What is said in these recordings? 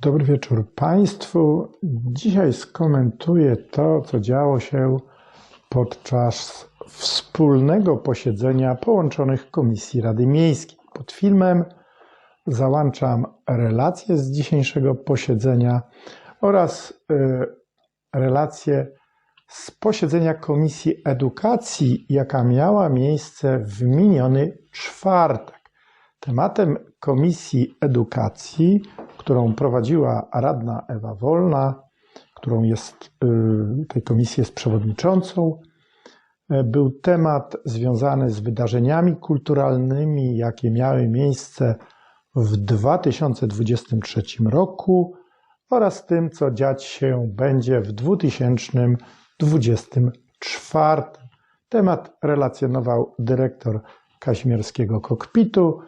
Dobry wieczór Państwu. Dzisiaj skomentuję to, co działo się podczas wspólnego posiedzenia połączonych Komisji Rady Miejskiej. Pod filmem załączam relacje z dzisiejszego posiedzenia oraz y, relacje z posiedzenia Komisji Edukacji, jaka miała miejsce w miniony czwartek. Tematem Komisji Edukacji, którą prowadziła radna Ewa Wolna, którą jest, y, tej komisji jest przewodniczącą, y, był temat związany z wydarzeniami kulturalnymi, jakie miały miejsce w 2023 roku oraz tym, co dziać się będzie w 2024. Temat relacjonował dyrektor Kaźmierskiego Kokpitu,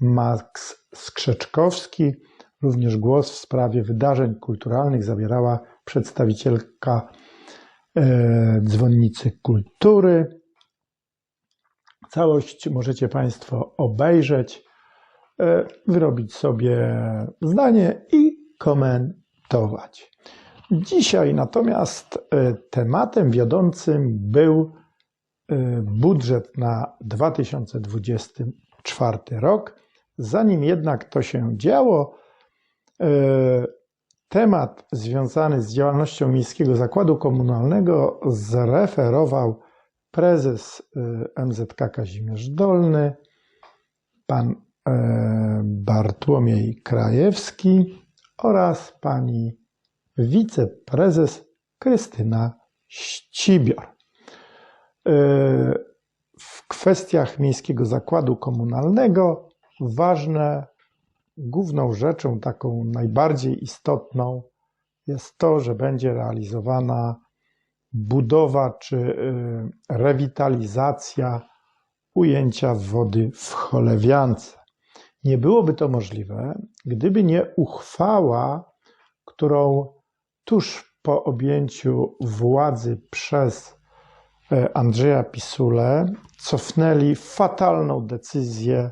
Max Skrzeczkowski. Również głos w sprawie wydarzeń kulturalnych zabierała przedstawicielka e, Dzwonnicy Kultury. Całość możecie Państwo obejrzeć, e, wyrobić sobie zdanie i komentować. Dzisiaj natomiast e, tematem wiodącym był budżet na 2024 rok. Zanim jednak to się działo, temat związany z działalnością Miejskiego Zakładu Komunalnego zreferował prezes e, MZK Kazimierz Dolny, pan e, Bartłomiej Krajewski oraz pani wiceprezes Krystyna Ścibior. W kwestiach Miejskiego Zakładu Komunalnego ważne, główną rzeczą, taką najbardziej istotną jest to, że będzie realizowana budowa czy y, rewitalizacja ujęcia wody w Cholewiance. Nie byłoby to możliwe, gdyby nie uchwała, którą tuż po objęciu władzy przez e, Andrzeja Pisule cofnęli fatalną decyzję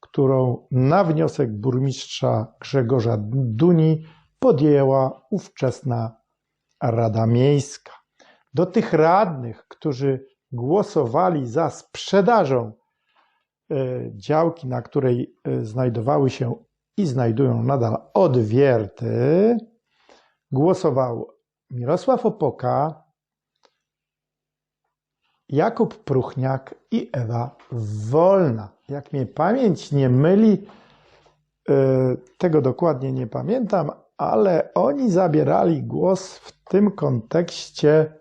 którą na wniosek burmistrza Grzegorza Duni podjęła ówczesna Rada Miejska. Do tych radnych, którzy głosowali za sprzedażą e, działki, na której e, znajdowały się i znajdują nadal odwierty, głosował Mirosław Opoka, Jakub Pruchniak i Ewa Wolna. Jak mnie pamięć nie myli, e, tego dokładnie nie pamiętam, ale oni zabierali głos w tym kontekście,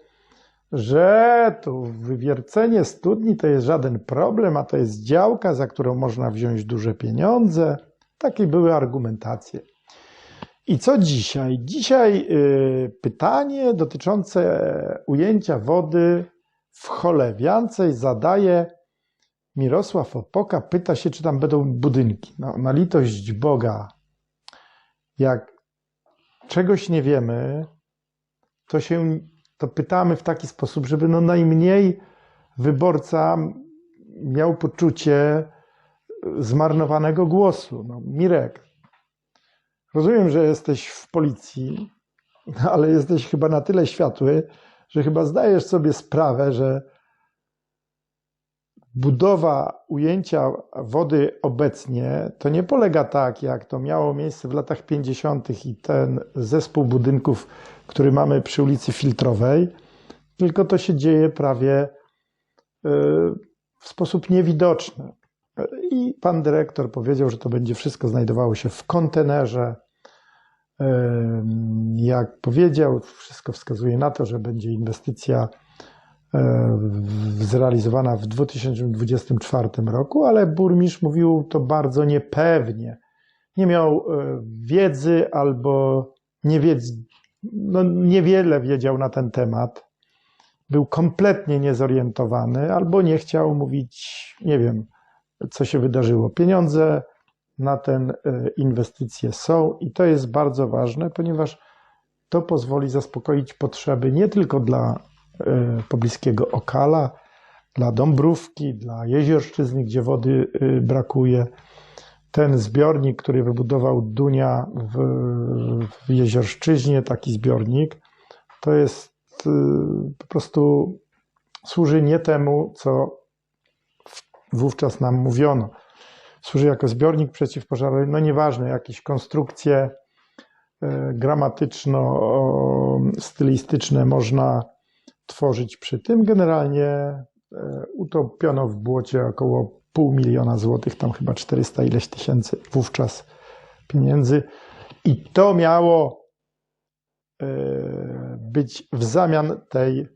że tu wywiercenie studni to jest żaden problem, a to jest działka, za którą można wziąć duże pieniądze. Takie były argumentacje. I co dzisiaj? Dzisiaj e, pytanie dotyczące ujęcia wody w Cholewiance zadaje Mirosław Opoka, pyta się, czy tam będą budynki. No, na litość Boga, jak czegoś nie wiemy, to się to pytamy w taki sposób, żeby no najmniej wyborca miał poczucie zmarnowanego głosu. No, Mirek, rozumiem, że jesteś w policji, ale jesteś chyba na tyle światły, że chyba zdajesz sobie sprawę, że budowa ujęcia wody obecnie to nie polega tak, jak to miało miejsce w latach 50. i ten zespół budynków, który mamy przy ulicy Filtrowej, tylko to się dzieje prawie y, w sposób niewidoczny. I pan dyrektor powiedział, że to będzie wszystko znajdowało się w kontenerze, jak powiedział, wszystko wskazuje na to, że będzie inwestycja zrealizowana w 2024 roku, ale burmistrz mówił to bardzo niepewnie. Nie miał e, wiedzy albo nie wiedz, no niewiele wiedział na ten temat. Był kompletnie niezorientowany albo nie chciał mówić, nie wiem, co się wydarzyło. Pieniądze na tę e, inwestycje są i to jest bardzo ważne, ponieważ to pozwoli zaspokoić potrzeby nie tylko dla e, pobliskiego Okala, dla Dąbrówki, dla Jeziorszczyzny, gdzie wody e, brakuje. ten zbiornik, który wybudował Dunia w, w Jeziorszczyźnie, taki zbiornik, to jest po prostu służy nie temu, co wówczas nam mówiono. Służy jako zbiornik przeciwpożarowy, no nieważne, jakieś konstrukcje y, gramatyczno-stylistyczne można tworzyć przy tym. Generalnie y, utopiono w błocie około pół miliona złotych, tam chyba 400 ileś tysięcy wówczas pieniędzy. I to miało e, być w zamian tej,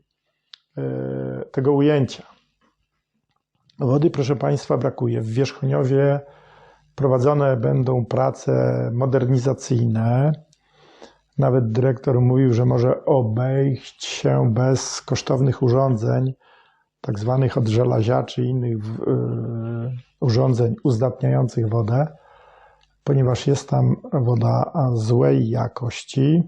e, tego ujęcia. Wody, proszę Państwa, brakuje. W Wierzchoniowie prowadzone będą prace modernizacyjne. Nawet dyrektor mówił, że może obejść się bez kosztownych urządzeń, tak zwanych od żelaziaczy i innych y, urządzeń uzdatniających wodę, ponieważ jest tam woda złej jakości.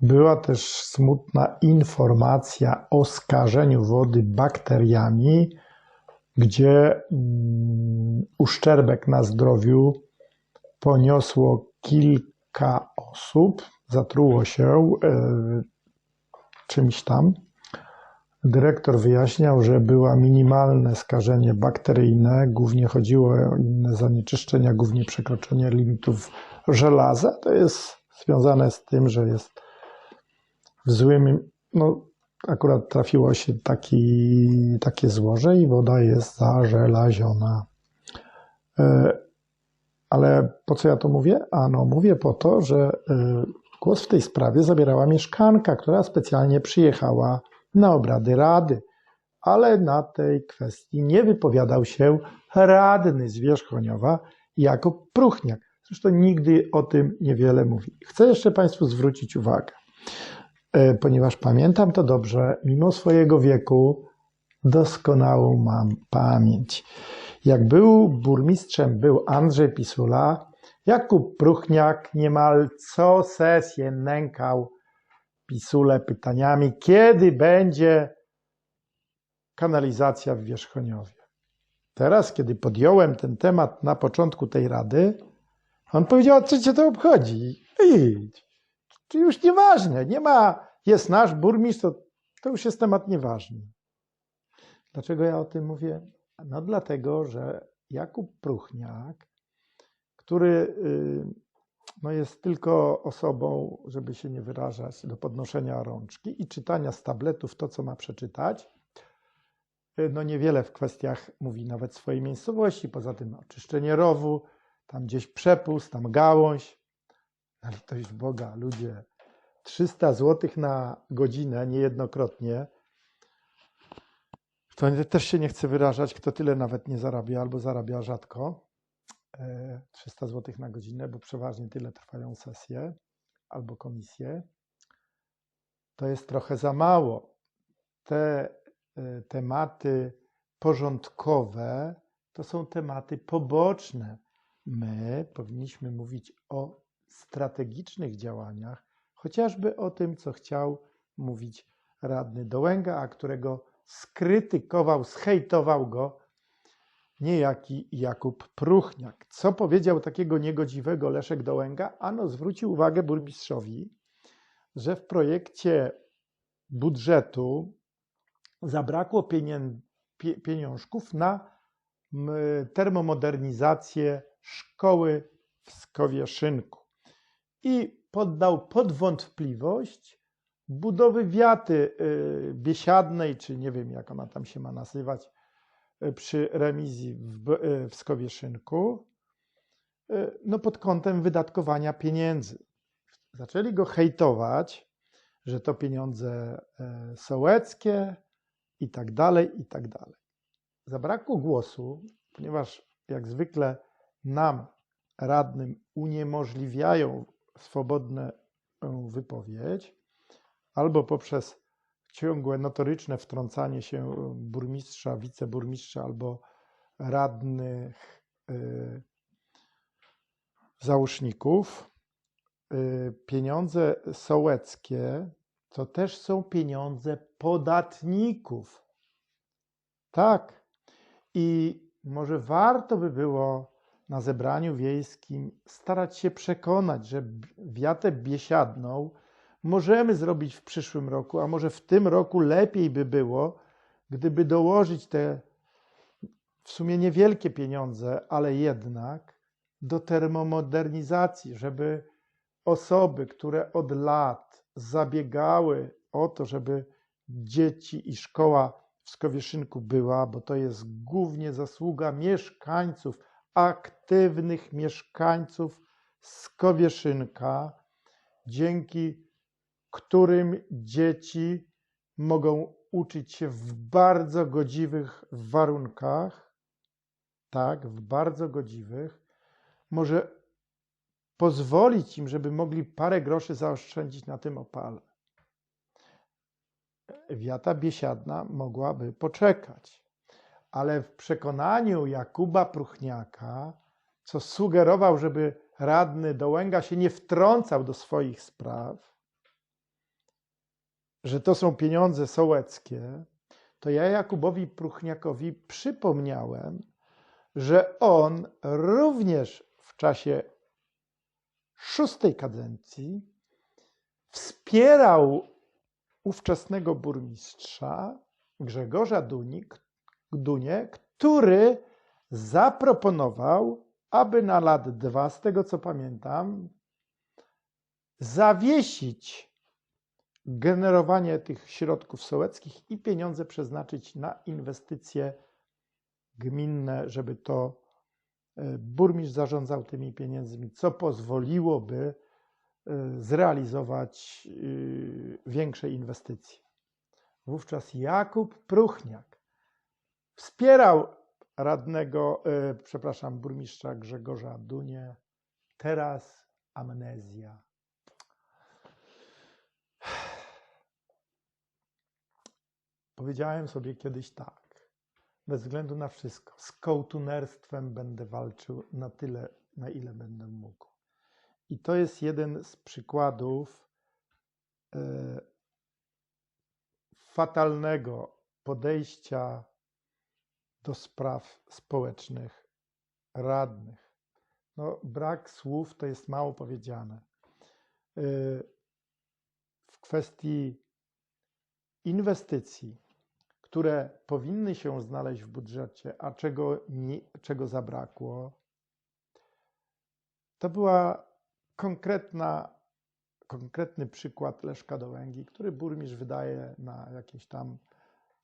Była też smutna informacja o skażeniu wody bakteriami, gdzie mm, uszczerbek na zdrowiu poniosło kilka osób, zatruło się y, czymś tam. Dyrektor wyjaśniał, że było minimalne skażenie bakteryjne, głównie chodziło o inne zanieczyszczenia, głównie przekroczenie limitów żelaza. To jest związane z tym, że jest w złym, no akurat trafiło się taki, takie złoże i woda jest zażelaziona. E, ale po co ja to mówię? Ano, mówię po to, że e, głos w tej sprawie zabierała mieszkanka, która specjalnie przyjechała na obrady Rady, ale na tej kwestii nie wypowiadał się radny z Wierzchoniowa jako Pruchniak. Zresztą nigdy o tym niewiele mówi. Chcę jeszcze Państwu zwrócić uwagę, ponieważ pamiętam to dobrze, mimo swojego wieku doskonałą mam pamięć. Jak był burmistrzem, był Andrzej Pisula, Jakub Pruchniak niemal co sesję nękał Pisule pytaniami, kiedy będzie kanalizacja w Wierzchoniowie. Teraz, kiedy podjąłem ten temat na początku tej rady, on powiedział, co cię to obchodzi? Idź. To już nieważne, nie ma, jest nasz burmistrz, to, to już jest temat nieważny. Dlaczego ja o tym mówię? No dlatego, że Jakub Pruchniak, który y, no jest tylko osobą, żeby się nie wyrażać, do podnoszenia rączki i czytania z tabletów to, co ma przeczytać. No niewiele w kwestiach mówi nawet swojej miejscowości, poza tym oczyszczenie rowu, tam gdzieś przepust, tam gałąź. Już Boga, ludzie, 300 zł na godzinę niejednokrotnie. To też się nie chce wyrażać, kto tyle nawet nie zarabia albo zarabia rzadko. 300 zł na godzinę, bo przeważnie tyle trwają sesje albo komisje. To jest trochę za mało. Te e, tematy porządkowe to są tematy poboczne. My powinniśmy mówić o strategicznych działaniach, chociażby o tym, co chciał mówić radny Dołęga, a którego skrytykował, zhejtował go niejaki Jakub Pruchniak. Co powiedział takiego niegodziwego Leszek Dołęga? Ano zwrócił uwagę burmistrzowi, że w projekcie budżetu zabrakło pieniążków na termomodernizację szkoły w Skowieszynku i poddał pod wątpliwość budowy wiaty y, biesiadnej, czy nie wiem jak ona tam się ma nazywać, przy remizji w, e, w Skowieszynku, no pod kątem wydatkowania pieniędzy. Zaczęli go hejtować, że to pieniądze sołeckie i tak dalej, i tak dalej. Zabrakło głosu, ponieważ jak zwykle nam, radnym, uniemożliwiają swobodną wypowiedź, albo poprzez ciągłe, notoryczne wtrącanie się burmistrza, wiceburmistrza albo radnych y, załóżników. Pieniądze sołeckie to też są pieniądze podatników. Tak. I może warto by było na zebraniu wiejskim starać się przekonać, że wiatę biesiadną możemy zrobić w przyszłym roku, a może w tym roku lepiej by było, gdyby dołożyć te w sumie niewielkie pieniądze, ale jednak do termomodernizacji, żeby osoby, które od lat zabiegały o to, żeby dzieci i szkoła w Skowieszynku była, bo to jest głównie zasługa mieszkańców, aktywnych mieszkańców Skowieszynka, dzięki którym dzieci mogą uczyć się w bardzo godziwych warunkach, tak, w bardzo godziwych, może pozwolić im, żeby mogli parę groszy zaoszczędzić na tym opale. Wiata biesiadna mogłaby poczekać, ale w przekonaniu Jakuba Pruchniaka, co sugerował, żeby radny Dołęga się nie wtrącał do swoich spraw, że to są pieniądze sołeckie, to ja Jakubowi Pruchniakowi przypomniałem, że on również w czasie szóstej kadencji wspierał ówczesnego burmistrza Grzegorza Dunik, Dunie, który zaproponował, aby na lat dwa, z tego co pamiętam, zawiesić generowanie tych środków sołeckich i pieniądze przeznaczyć na inwestycje gminne, żeby to e, burmistrz zarządzał tymi pieniędzmi, co pozwoliłoby e, zrealizować e, większe inwestycje. Wówczas Jakub Pruchniak wspierał radnego, przepraszam, burmistrza Grzegorza Dunie. Teraz amnezja. Powiedziałem sobie kiedyś tak, bez względu na wszystko, z kołtunerstwem będę walczył na tyle, na ile będę mógł. I to jest jeden z przykładów e, fatalnego podejścia do spraw społecznych radnych. No, brak słów to jest mało powiedziane. E, w kwestii inwestycji które powinny się znaleźć w budżecie, a czego, nie, czego zabrakło, to była konkretna, konkretny przykład Leszka Dołęgi, który burmistrz wydaje na jakieś tam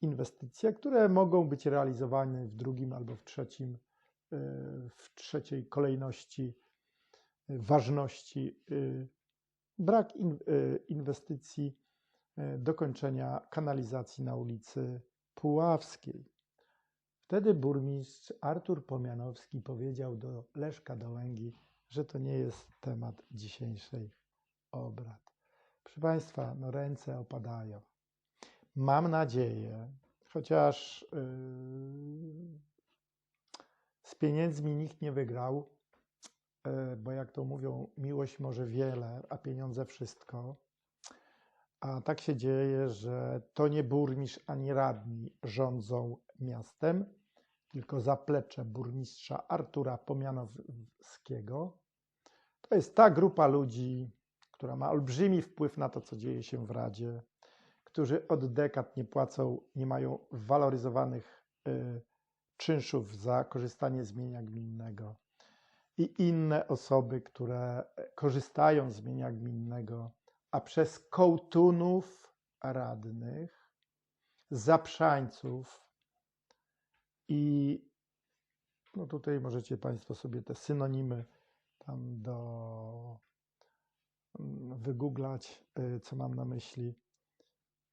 inwestycje, które mogą być realizowane w drugim albo w trzecim, y, w trzeciej kolejności y, ważności. Y, brak inwestycji dokończenia kanalizacji na ulicy Puławskiej. Wtedy burmistrz Artur Pomianowski powiedział do Leszka Dołęgi, że to nie jest temat dzisiejszej obrad. Proszę Państwa, no ręce opadają. Mam nadzieję, chociaż yy, z pieniędzmi nikt nie wygrał, yy, bo jak to mówią, miłość może wiele, a pieniądze wszystko. A tak się dzieje, że to nie burmistrz ani radni rządzą miastem, tylko zaplecze burmistrza Artura Pomianowskiego. To jest ta grupa ludzi, która ma olbrzymi wpływ na to, co dzieje się w Radzie, którzy od dekad nie płacą, nie mają waloryzowanych y, czynszów za korzystanie z mienia gminnego i inne osoby, które korzystają z mienia gminnego a przez kołtunów radnych, zaprzańców i no tutaj możecie Państwo sobie te synonimy tam do mm, wygooglać, y, co mam na myśli.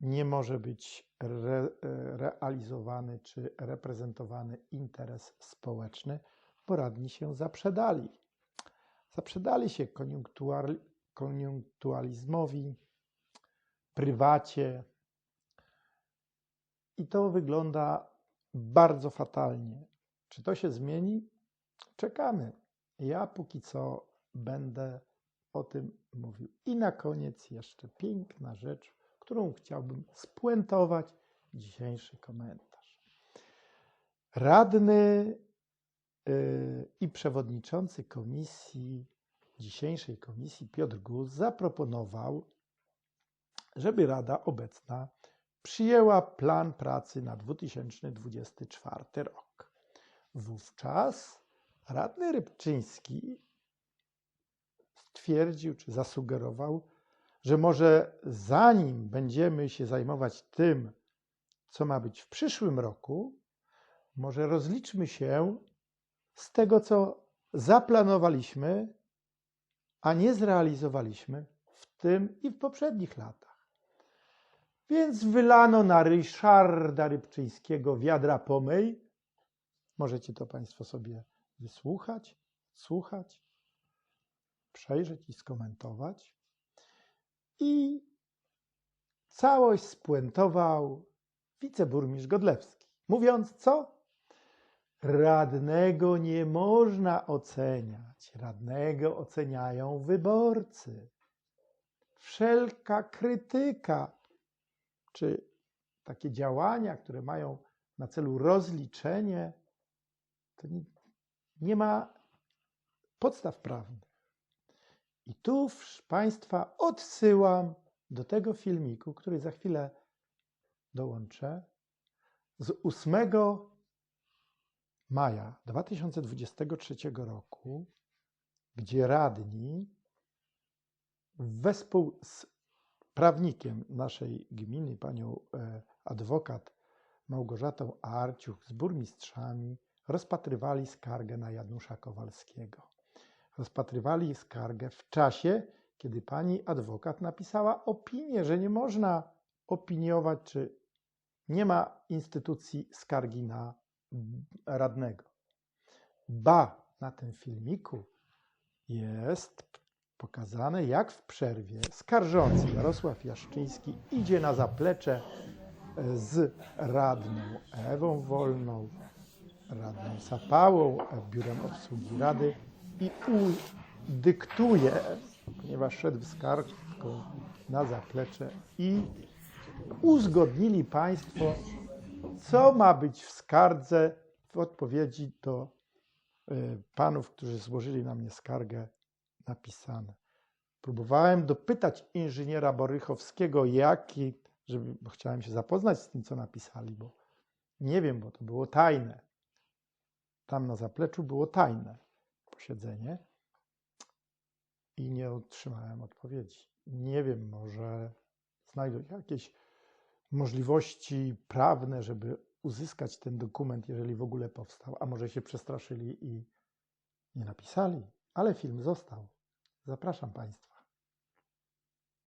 Nie może być re, realizowany czy reprezentowany interes społeczny, bo radni się zaprzedali. Zaprzedali się koniunktual, koniunktualizmowi, prywacie. I to wygląda bardzo fatalnie. Czy to się zmieni? Czekamy. Ja póki co będę o tym mówił. I na koniec jeszcze piękna rzecz, którą chciałbym spuentować dzisiejszy komentarz. Radny yy, i przewodniczący komisji, dzisiejszej komisji Piotr Gus zaproponował, żeby Rada obecna przyjęła plan pracy na 2024 rok. Wówczas radny Rybczyński stwierdził czy zasugerował, że może zanim będziemy się zajmować tym, co ma być w przyszłym roku, może rozliczmy się z tego, co zaplanowaliśmy, a nie zrealizowaliśmy w tym i w poprzednich latach. Więc wylano na Ryszarda Rybczyńskiego wiadra pomyj. Możecie to Państwo sobie wysłuchać, słuchać, przejrzeć i skomentować. I całość spuentował wiceburmistrz Godlewski, mówiąc co? Radnego nie można oceniać. Radnego oceniają wyborcy. Wszelka krytyka czy takie działania, które mają na celu rozliczenie, to nie, nie ma podstaw prawnych. I tu Państwa odsyłam do tego filmiku, który za chwilę dołączę, z 8 maja 2023 roku, gdzie radni wespół z prawnikiem naszej gminy, panią e, adwokat Małgorzatą Arciuk, z burmistrzami, rozpatrywali skargę na Janusza Kowalskiego. Rozpatrywali skargę w czasie, kiedy pani adwokat napisała opinię, że nie można opiniować, czy nie ma instytucji skargi na radnego. Ba, na tym filmiku jest pokazane, jak w przerwie skarżący Jarosław Jaszczyński idzie na zaplecze z radną Ewą Wolną, radną Sapałą, biurem obsługi rady i dyktuje, ponieważ szedł z na zaplecze i uzgodnili Państwo, co ma być w skardze w odpowiedzi do y, panów, którzy złożyli na mnie skargę napisane. Próbowałem dopytać inżyniera Borychowskiego, jaki, żeby, bo chciałem się zapoznać z tym, co napisali, bo nie wiem, bo to było tajne. Tam na zapleczu było tajne posiedzenie i nie otrzymałem odpowiedzi. Nie wiem, może znajdą jakieś możliwości prawne, żeby uzyskać ten dokument, jeżeli w ogóle powstał, a może się przestraszyli i nie napisali, ale film został. Zapraszam Państwa.